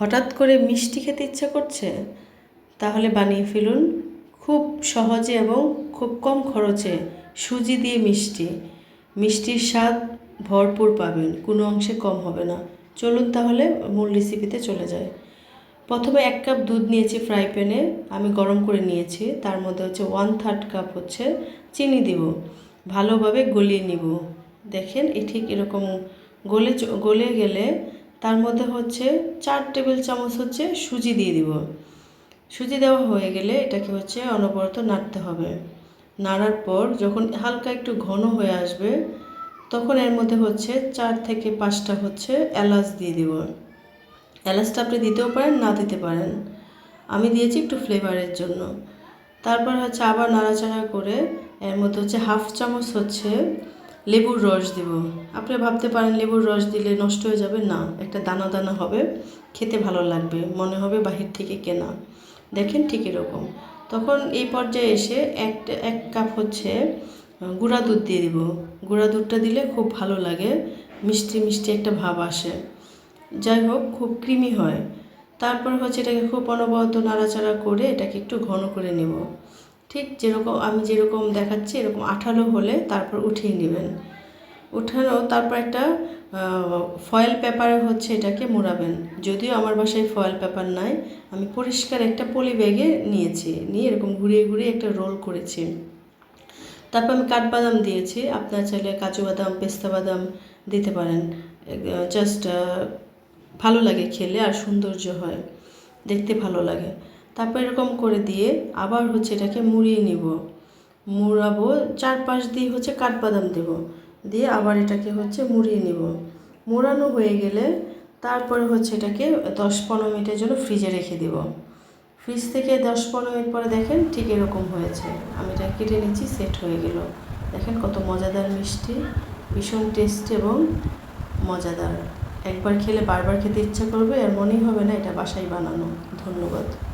হঠাৎ করে মিষ্টি খেতে ইচ্ছা করছে, তাহলে বানিয়ে ফেলুন। খুব সহজে এবং খুব কম খরচে সুজি দিয়ে মিষ্টি। মিষ্টির স্বাদ ভরপুর পাবেন, কোনো অংশে কম হবে না। চলুন তাহলে মূল রেসিপিতে চলে যায় প্রথমে এক কাপ দুধ নিয়েছি ফ্রাই প্যানে, আমি গরম করে নিয়েছি। তার মধ্যে হচ্ছে ওয়ান থার্ড কাপ হচ্ছে চিনি দিব। ভালোভাবে গলিয়ে নিব। দেখেন এই ঠিক এরকম গলে গলে গেলে তার মধ্যে হচ্ছে চার টেবিল চামচ হচ্ছে সুজি দিয়ে দিব। সুজি দেওয়া হয়ে গেলে এটাকে হচ্ছে অনবরত নাড়তে হবে। নাড়ার পর যখন হালকা একটু ঘন হয়ে আসবে, তখন এর মধ্যে হচ্ছে চার থেকে পাঁচটা হচ্ছে এলাচ দিয়ে দিব। এলাচটা আপনি দিতেও পারেন, না দিতে পারেন। আমি দিয়েছি একটু ফ্লেভারের জন্য। তারপর হচ্ছে আবার নাড়াচাড়া করে এর মধ্যে হচ্ছে হাফ চামচ হচ্ছে লেবুর রস দিব। আপনি ভাবতে পারেন, লেবুর রস দিলে নষ্ট হয়ে যাবে? না, একটা দানা দানা হবে, খেতে ভালো লাগবে, মনে হবে বাহির থেকে কেনা। দেখেন ঠিক এরকম। তখন এই পর্যায়ে এসে একটা এক কাপ হচ্ছে গুঁড়া দুধ দিয়ে দিব। গুঁড়া দুধটা দিলে খুব ভালো লাগে, মিষ্টি মিষ্টি একটা ভাব আসে। যাই হোক, খুব ক্রিমি হয়। তারপর হচ্ছে এটাকে খুব অনবরত নাড়াচাড়া করে এটাকে একটু ঘন করে নেব। ঠিক যেরকম আমি যেরকম দেখাচ্ছি, এরকম আঠালো হলে তারপর উঠিয়ে নেবেন। উঠানো, তারপর একটা ফয়েল পেপারে হচ্ছে এটাকে মোড়াবেন। যদিও আমার বাসায় ফয়েল পেপার নাই, আমি পরিষ্কার একটা পলি ব্যাগে নিয়েছি, নিয়ে এরকম ঘুরিয়ে ঘুরিয়ে একটা রোল করেছি। তারপর আমি কাঠবাদাম দিয়েছি, আপনার চাইলে কাজু বাদাম, পেস্তা বাদাম দিতে পারেন। জাস্ট ভালো লাগে খেলে আর সৌন্দর্য হয়, দেখতে ভালো লাগে। তারপর এরকম করে দিয়ে আবার হচ্ছে এটাকে মুড়িয়ে নিব। মুড়াবো, চারপাশ দিয়ে হচ্ছে কাঠবাদাম দেব। দিয়ে আবার এটাকে হচ্ছে মুড়িয়ে নিব। মোড়ানো হয়ে গেলে তারপরে হচ্ছে এটাকে দশ পনেরো মিনিটের জন্য ফ্রিজে রেখে দিব। ফ্রিজ থেকে দশ পনেরো মিনিট পরে দেখেন ঠিক এরকম হয়েছে। আমি এটা কেটে নিচ্ছি, সেট হয়ে গেল। দেখেন কত মজাদার মিষ্টি, ভীষণ টেস্ট এবং মজাদার। একবার খেলে বারবার খেতে ইচ্ছা করবে, আর মনেই হবে না এটা বাসায় বানানো। ধন্যবাদ।